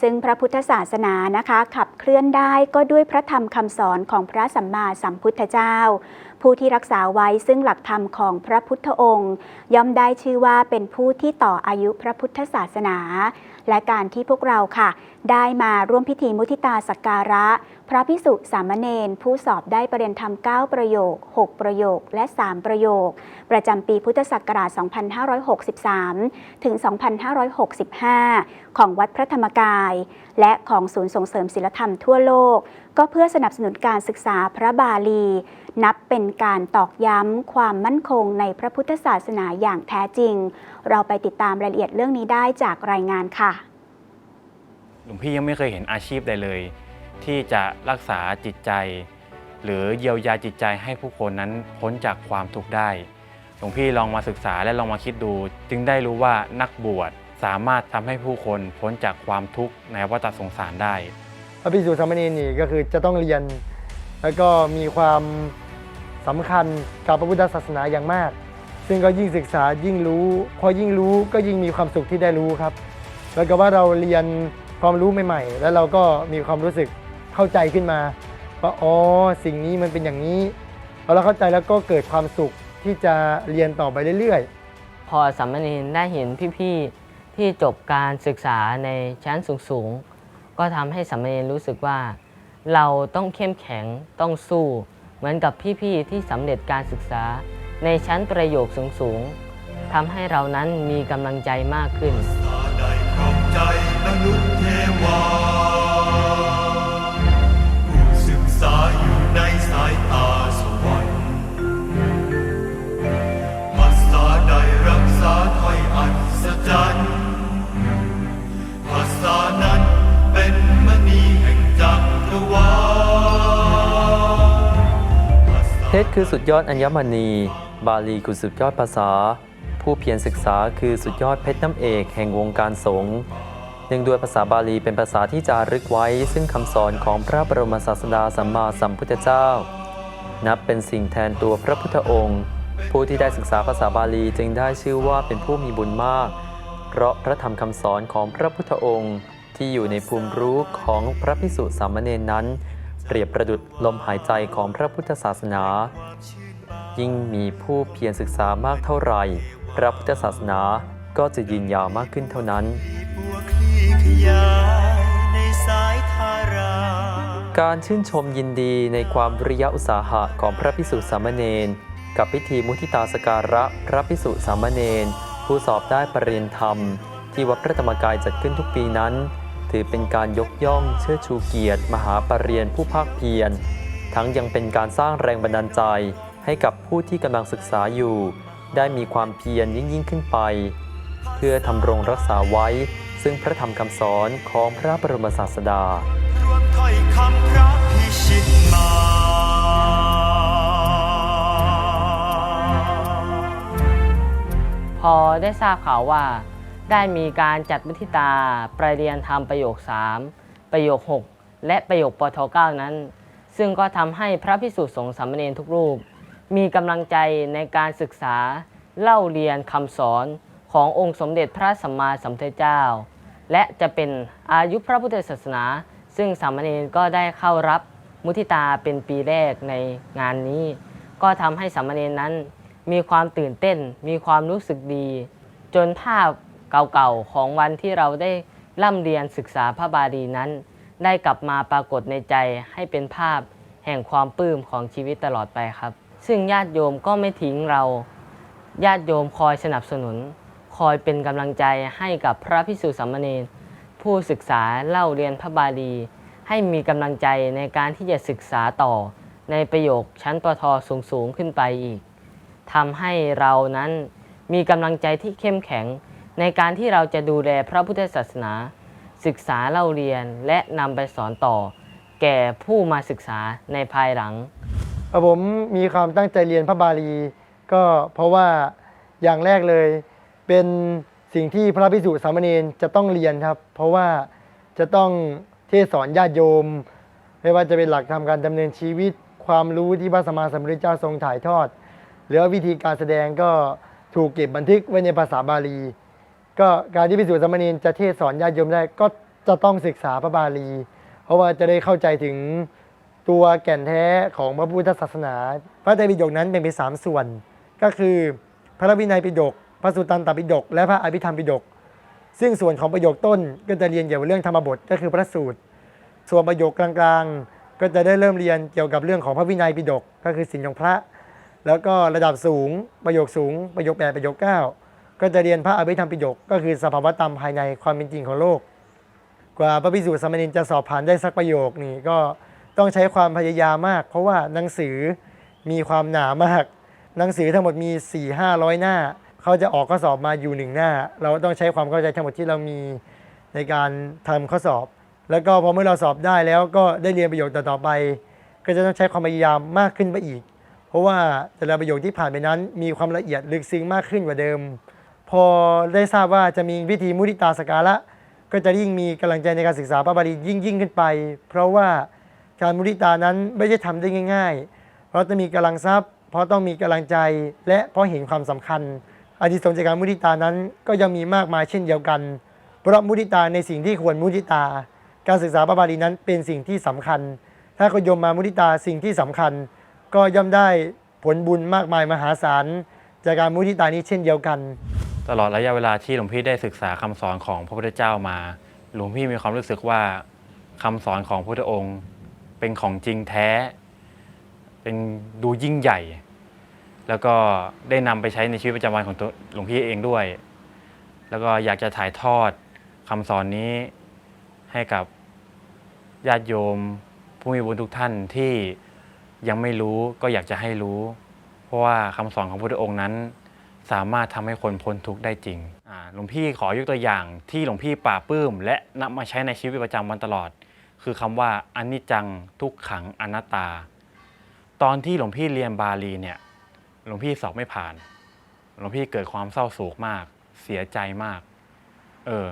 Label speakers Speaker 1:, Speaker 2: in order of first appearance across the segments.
Speaker 1: ซึ่งพระพุทธศาสนานะคะ ขับเคลื่อนได้ก็ด้วยพระธรรมคำสอนของพระสัมมาสัมพุทธเจ้า ผู้ที่รักษาไว้ซึ่งหลักธรรมของพระพุทธองค์ ย่อมได้ชื่อว่าเป็นผู้ที่ต่ออายุพระพุทธศาสนา และการที่พวกเราค่ะ ได้มาร่วมพิธีมุทิตาสักการะ พระพิสุสามเณรผู้สอบได้ประเด็นธรรม 9 ประโยค 6 ประโยค และ 3 ประโยค ประจำปีพุทธศักราช 2563 ถึง 2565 ของวัดพระธรรมกาย และของศูนย์ส่งเสริมศิลธรรมทั่วโลก ก็เพื่อสนับสนุนการศึกษาพระบาลี นับเป็นการตอกย้ำความมั่นคงในพระพุทธศาสนาอย่างแท้จริง เราไปติดตามรายละเอียดเรื่องนี้ได้จากรายงานค่ะ
Speaker 2: หลวงพี่ยังไม่เคยเห็นอาชีพใดเลย ที่จะรักษาจิตใจ หรือเยียวยาจิตใจให้ผู้คนนั้นพ้นจากความทุกข์ได้ หลวงพี่ลองมาศึกษาและลองมาคิดดู จึงได้รู้ว่านักบวชสามารถทำให้ผู้คนพ้นจากความทุกข์ในวัฏสงสารได้
Speaker 3: พระภิกษุสามเณรนี่ก็คือจะต้องเรียน แล้วก็มีความสำคัญกับพระพุทธศาสนาอย่างมาก ซึ่งก็ยิ่งศึกษายิ่งรู้ พอยิ่งรู้ก็ยิ่งมีความสุขที่ได้รู้ครับ แล้วก็ว่าเราเรียนความรู้ใหม่ๆ แล้วเราก็มีความรู้สึกเข้าใจขึ้นมาว่าอ๋อสิ่งนี้มันเป็นอย่างนี้พอเราเข้าใจแล้วก็เกิดความสุขที่จะเรียนต่อไปเรื่อยๆ
Speaker 4: พอสามเณรได้เห็นพี่ๆที่จบการศึกษาในชั้นสูงๆก็ทำให้สามเณรรู้สึกว่า เราต้องเข้มแข็งต้องสู้ เหมือนกับพี่ๆที่สำเร็จการศึกษา ในชั้นประโยคสูงๆทำให้เรานั้นมีกำลังใจมากขึ้น
Speaker 5: ล
Speaker 6: เทศคือสุดยอดอัญมณี บาลีคือสุดยอดภาษา ผู้เพียรศึกษาคือสุดยอดเพชรน้ำเอกแห่งวงการสงฆ์เนื่องด้วยภาษาบาลีเป็นภาษาที่จารึกไว้ ซึ่งคำสอนของพระบรมศาสดาสัมมาสัมพุทธเจ้า นับเป็นสิ่งแทนตัวพระพุทธองค์ ผู้ที่ได้ศึกษาภาษาบาลีจึงได้ชื่อว่าเป็นผู้มีบุญมาก เพราะพระธรรมคำสอนของพระพุทธองค์ ที่อยู่ในภูมิรู้ของพระพิสุสามเณรนั้น เปรียบประดุจลมหายใจของพระพุทธศาสนา ยิ่งมีผู้เพียรศึกษามากเท่าไหร่ พระพุทธศาสนาก็จะยืนยาวมากขึ้นเท่านั้น การชื่นชมยินดีในความวิริยะอุตสาหะของพระพิสุสามเณรกับพิธีมุทิตาสการะพระพิสุสามเณรผู้สอบได้ปรริญญธรรม ที่วัดพระธรรมกายจัดขึ้นทุกปีนั้น ถือเป็นการยกย่องเชิดชูเกียรติมหาปรริญญาผู้ภาคเพียร ทั้งยังเป็นการสร้างแรงบันดาลใจให้กับผู้ที่กำลังศึกษาอยู่ ได้มีความเพียรยิ่งยิ่งขึ้นไป เพื่อทำรงรักษาไว้ ซึ่งพระธรรมคำสอนของพระบรมศาสดา
Speaker 5: รวมถ้อยคำพระพิชิตมา
Speaker 4: พอได้ทราบข่าวว่า ได้มีการจัดมุทิตาประเรียนธรรมประโยค 3 ประโยค 6 และประโยคปท9นั้น ซึ่งก็ทำให้พระพิสุสงฆ์สามเณรทุกรูป มีกำลังใจในการศึกษาเล่าเรียนคำสอนขององค์สมเด็จพระสัมมาสัมพุทธเจ้า และจะเป็นอายุพระพุทธศาสนา ซึ่งสามเณรก็ได้เข้ารับมุทิตาเป็นปีแรกในงานนี้ ก็ทำให้สามเณรนั้นมีความตื่นเต้น มีความรู้สึกดี จนภาพ เก่าๆ ของวันที่เราได้ร่ำเรียนศึกษาพระบาลีนั้น ได้กลับมาปรากฏในใจให้เป็นภาพแห่งความปลื้มของชีวิตตลอดไปครับ ซึ่งญาติโยมก็ไม่ทิ้งเรา ญาติโยมคอยสนับสนุน คอยเป็นกำลังใจให้กับพระพิสุสามเณรผู้ศึกษาเล่าเรียนพระบาลี ให้มีกำลังใจในการที่จะศึกษาต่อในประโยคชั้นปทสูงๆขึ้นไปอีกทำให้เรานั้นมีกำลังใจที่เข้มแข็ง ในการที่เราจะดูแลพระพุทธศาสนา ศึกษาเล่าเรียนและนำไปสอนต่อ แก่ผู้มาศึกษาในภายหลัง
Speaker 3: ผมมีความตั้งใจเรียนพระบาลี ก็เพราะว่าอย่างแรกเลยเป็นสิ่งที่พระภิกษุสามเณรจะต้องเรียนครับ เพราะว่าจะต้องเทศสอนญาติโยม ไม่ว่าจะเป็นหลักธรรมการดำเนินชีวิต ความรู้ที่พระสัมมาสัมพุทธเจ้าทรงถ่ายทอด หรือวิธีการแสดงก็ถูกเก็บบันทึกไว้ในภาษาบาลี ก็การที่ภิกษุสามเณรจะเทศสอนญาติโยมได้ก็จะต้องศึกษาพระบาลี เพราะว่าจะได้เข้าใจถึงตัวแก่นแท้ของพระพุทธศาสนา พระไตรปิฎกนั้นแบ่งเป็นสามส่วน ก็คือพระวินัยปิฎกพระสุตตันตปิฎกและพระอภิธรรมปิฎกซึ่งส่วนของประโยคต้นก็จะเรียนเกี่ยวกับเรื่องธรรมบทก็คือพระสูตร ส่วนประโยคกลางๆ ก็จะได้เริ่มเรียนเกี่ยวกับเรื่องของพระวินัยปิฎกก็คือศีลของพระ แล้วก็ระดับสูงประโยคสูง ประโยคแปดประโยคเก้า ก็จะเรียนพระอภิธรรมปิฎกก็คือสภาวธรรมภายในความเป็นจริงของโลก กว่าพระภิกษุสามเณรจะสอบผ่านได้สักประโยคนี่ก็ต้องใช้ความพยายามมาก เพราะว่าหนังสือมีความหนามาก หนังสือทั้งหมดมี4 5 0 0หน้า เขาจะออกข้อสอบมาอยู่หนึ่งหน้า เราต้องใช้ความเข้าใจทั้งหมดที่เรามีในการทำข้อสอบ แล้วก็พอเมื่อเราสอบได้แล้วก็ได้เรียนประโยคต่อๆไป ก็จะต้องใช้ความพยายามมากขึ้นไปอีก เพราะว่าแต่ละประโยคที่ผ่านไปนั้น มีความละเอียดลึกซึ้งมากขึ้นกว่าเดิม พอได้ทราบว่าจะมีวิธีมุทิตาสการะ ก็จะยิ่งมีกำลังใจในการศึกษาพระบาลียิ่งยิ่งขึ้นไป เพราะว่าการมุทิตานั้นไม่ใช่ทำได้ง่าย ๆ เพราะต้องมีกำลังทรัพย์ เพราะต้องมีกำลังใจและเพราะเห็นความสำคัญอานิสงส์จากการมุทิตานั้นก็ยังมีมากมายเช่นเดียวกัน เพราะมุทิตาในสิ่งที่ควรมุทิตา การศึกษาพระบาลีนั้นเป็นสิ่งที่สำคัญ ถ้าคนยมมามุทิตาสิ่งที่สำคัญ ก็ย่อมได้ผลบุญมากมายมหาศาลจากการมุทิตานี้เช่นเดียวกัน
Speaker 2: ตลอดระยะเวลาที่หลวงพี่ได้ศึกษาคำสอนของพระพุทธเจ้ามา หลวงพี่มีความรู้สึกว่าคำสอนของพระพุทธองค์ เป็นของจริงแท้ เป็นดูยิ่งใหญ่ แล้วก็ได้นำไปใช้ในชีวิตประจำวันของตัวหลวงพี่เองด้วย แล้วก็อยากจะถ่ายทอดคำสอนนี้ให้กับญาติโยม ผู้มีบุญทุกท่านที่ยังไม่รู้ก็อยากจะให้รู้ เพราะว่าคำสอนของพระพุทธองค์นั้น สามารถทำให้คนพ้นทุกข์ได้จริงหลวงพี่ขอยกตัวอย่างที่หลวงพี่ปราปื้ม และนำมาใช้ในชีวิตประจำวันตลอด คือคำว่าอนิจจังทุกขังอนัตตา ตอนที่หลวงพี่เรียนบาลีเนี่ยหลวงพี่สอบไม่ผ่าน หลวงพี่เกิดความเศร้าโศกมาก เสียใจมาก เออ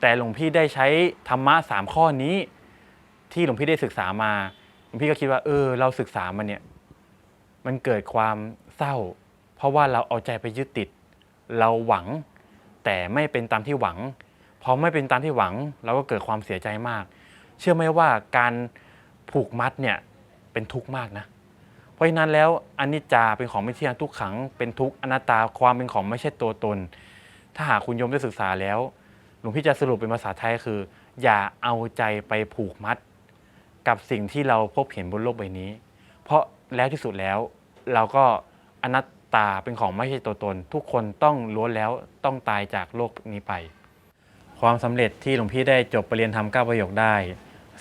Speaker 2: แต่หลวงพี่ได้ใช้ธรรมะสามข้อนี้ ที่หลวงพี่ได้ศึกษามา หลวงพี่ก็คิดว่า เออ เราศึกษามันเนี่ย มันเกิดความเศร้า ราะว่าเราเอาใจไปยึดติด เราหวัง แต่ไม่เป็นตามที่หวังพอไม่เป็นตามที่หวัง เราก็เกิดความเสียใจมาก เชื่อไหมว่าการผูกมัดเนี่ยเป็นทุกข์มากนะเพราะฉะนั้นแล้วอนิจจาเป็นของไม่เที่ยงทุกขัง เป็นทุกข์อนัตตาความเป็นของไม่ใช่ตัวตน ถ้าหากคุณโยมได้ศึกษาแล้ว หลวงพี่จะสรุปเป็นภาษาไทยคือ อย่าเอาใจไปผูกมัด กับสิ่งที่เราพบเห็นบนโลกใบนี้ เพราะแล้วที่สุดแล้วเราก็อนัต ตาเป็นของไม่ใช่ตัวตน ทุกคนต้องล้วนแล้วต้องตายจากโลกนี้ไป ความสำเร็จที่หลวงพี่ได้จบปรริญญาธรรมเก้าประโยคได้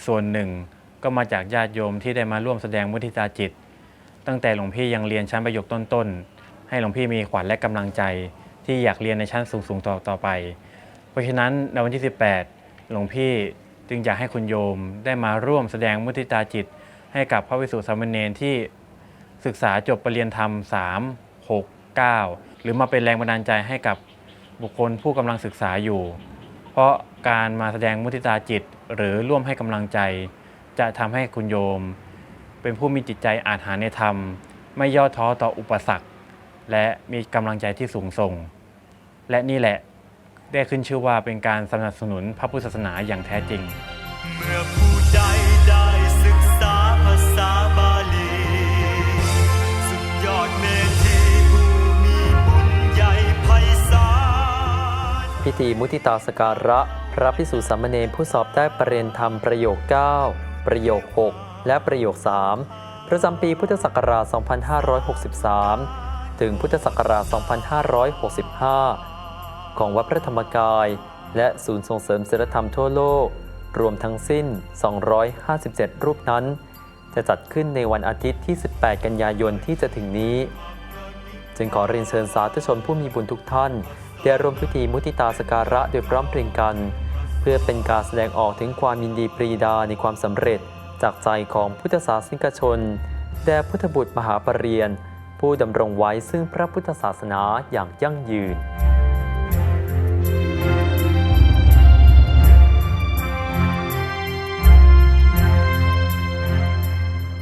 Speaker 2: ส่วนหนึ่งก็มาจากญาติโยมที่ได้มาร่วมแสดงมุทิตาจิต ตั้งแต่หลวงพี่ยังเรียนชั้นประโยคต้นๆ ให้หลวงพี่มีขวัญและกำลังใจ ที่อยากเรียนในชั้นสูงๆต่อต่อไป เพราะฉะนั้นในวันที่ 18 หลวงพี่จึงอยากให้คุณโยมได้มาร่วมแสดงมุทิตาจิต ให้กับพระวิสุทธิสามเณรที่ศึกษาจบปรริญญาธรรม3 6 9 หรือมาเป็นแรงบันดาลใจให้กับบุคคลผู้กำลังศึกษาอยู่ เพราะการมาแสดงมุทิตาจิต หรือร่วมให้กำลังใจ จะทำให้คุณโยม เป็นผู้มีจิตใจอาจหาในธรรม ไม่ย่อท้อต่ออุปสรรค และมีกำลังใจที่สูงส่ง และนี่แหละได้ขึ้นชื่อว่าเป็นการสนับสนุนพระพุทธศาสนาอย่างแท้จริง
Speaker 5: เมื่อผู้ใด ธีมุ
Speaker 6: ทิตาสการะ พระพิสุสามเณรผู้สอบได้ประเรียนธรรมประโยค 9 ประโยค 6 และประโยค 3 ประจำปีพุทธศักราช 2563 ถึงพุทธศักราช 2565 ของวัดพระธรรมกาย และศูนย์ส่งเสริมศิลธรรมทั่วโลก รวมทั้งสิ้น 257 รูปนั้น จะจัดขึ้นในวันอาทิตย์ที่ 18 กันยายนที่จะถึงนี้ จึงขอเรียนเชิญสาธุชนผู้มีบุญทุกท่าน ได้ร่วมพิธีมุติตาสการะโดยพร้อมเพรียงกัน เพื่อเป็นการแสดงออกถึงความยินดีปรีดาในความสำเร็จ จากใจของพุทธศาสนิกชน แด่พุทธบุตรมหาปรริญญาผู้ดำรงไว้ซึ่งพระพุทธศาสนาอย่างยั่งยืน